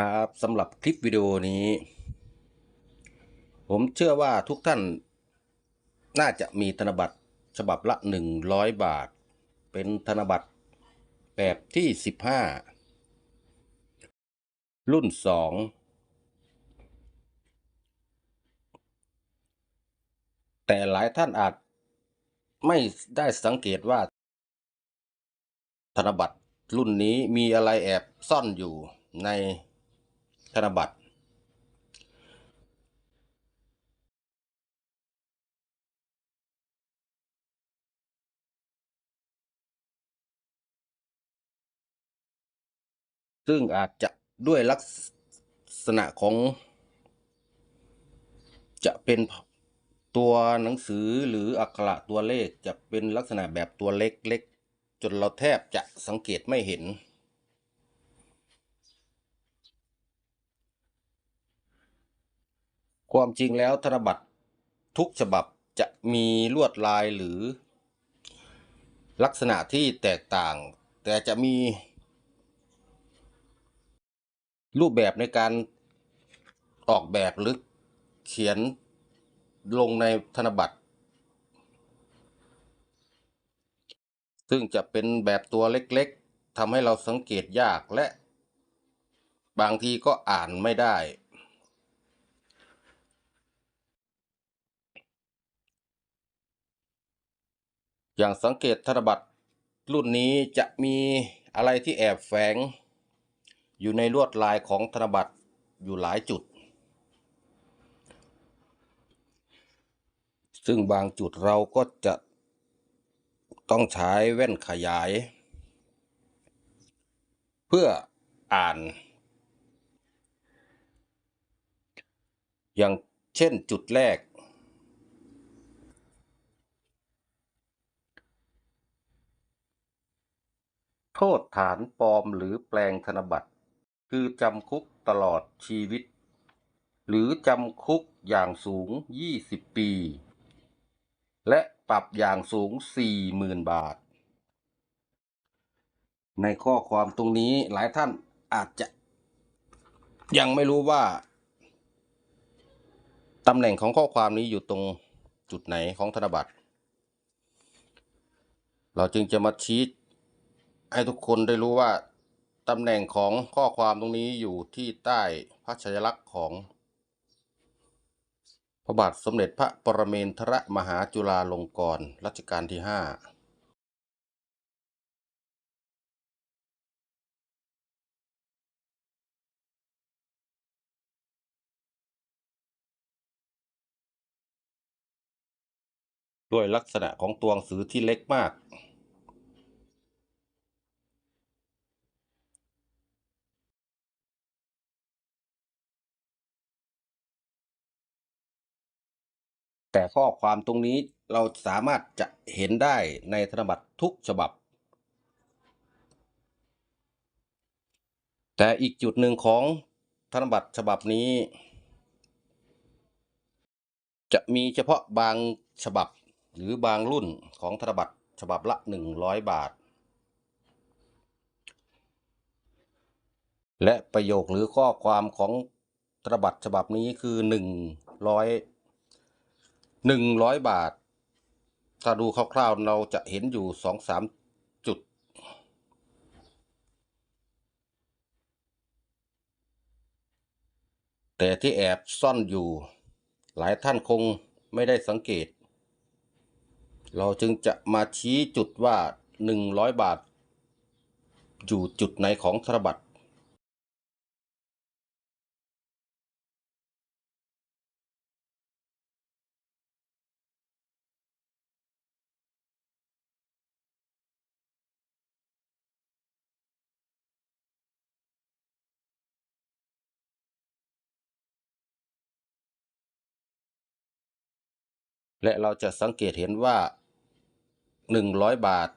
ครับสำหรับคลิปวิดีโอนี้ ผมเชื่อว่าทุกท่าน น่าจะมีธนบัตรฉบับละ 100 บาท เป็นธนบัตรแบบที่ 15 รุ่น 2 แต่หลายท่านอาจไม่ได้สังเกตว่า ธนบัตรรุ่นนี้มีอะไรแอบซ่อนอยู่ใน ธนบัตรซึ่งอาจจะด้วยลักษณะของจะเป็นตัวหนังสือหรืออักขระตัวเลขจะเป็นลักษณะแบบตัวเล็กๆจนเราแทบจะสังเกตไม่เห็น ความจริงแล้วธนบัตรทุกฉบับจะมีลวดลายหรือ ลักษณะที่แตกต่าง แต่จะมี รูปแบบในการออกแบบหรือเขียนลงในธนบัตร ซึ่งจะเป็นแบบตัวเล็กๆทำให้เราสังเกตยากและ บางทีก็อ่านไม่ได้ อย่างสังเกตธนบัตรรุ่นนี้จะมีอะไรที่แอบแฝง อยู่ในลวดลายของธนบัตรอยู่หลายจุด ซึ่งบางจุดเราก็จะต้องใช้แว่นขยาย เพื่ออ่าน อย่างเช่นจุดแรก โทษฐานปลอมหรือแปลงธนบัตร คือจำคุกตลอดชีวิต หรือจำคุกอย่างสูง 20 ปี และปรับอย่างสูง 40,000 บาท ในข้อความตรงนี้หลายท่านอาจจะยังไม่รู้ว่าตำแหน่งของข้อความนี้อยู่ตรงจุดไหนของธนบัตร เราจึงจะมาชี้ ให้ทุกคนได้รู้ว่าตำแหน่งของข้อความตรงนี้อยู่ที่ใต้พระชยลักษณ์ของ พระบาทสมเด็จพระปรเมนทรมหาจุฬาลงกรณรัชกาลที่ห้าด้วยลักษณะของตัวหนังสือที่เล็กมาก แต่ข้อความตรงนี้เราสามารถจะเห็นได้ในธนบัตรทุกฉบับ แต่อีกจุดหนึ่งของธนบัตรฉบับนี้ จะมีเฉพาะบางฉบับหรือบางรุ่นของธนบัตรฉบับละ 100 บาท และประโยคหรือข้อความของธนบัตรฉบับนี้คือ 100 100บาท ถ้าดูคร่าวๆเราจะเห็นอยู่2-3จุด แต่ที่แอบซ่อนอยู่ หลายท่านคงไม่ได้สังเกต เราจึงจะมาชี้จุดว่า100บาท อยู่จุดไหนของธนบัตร และเราจะสังเกตเห็นว่า 100 บาท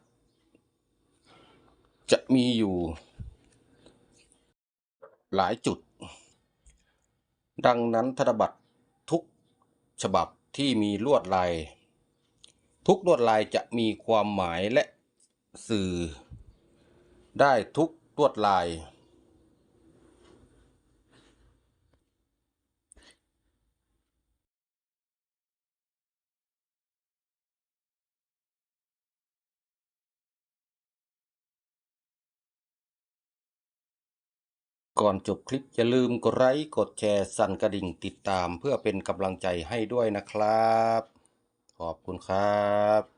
จะมีอยู่ หลายจุด ดังนั้นธนบัตรทุกฉบับที่มีลวดลาย ทุกลวดลายจะมีความหมายและสื่อ ได้ทุกลวดลาย ก่อนจบคลิปอย่าลืมกดไลค์กดแชร์สั่นกระดิ่งติดตามเพื่อเป็นกำลังใจให้ด้วยนะครับ ขอบคุณครับ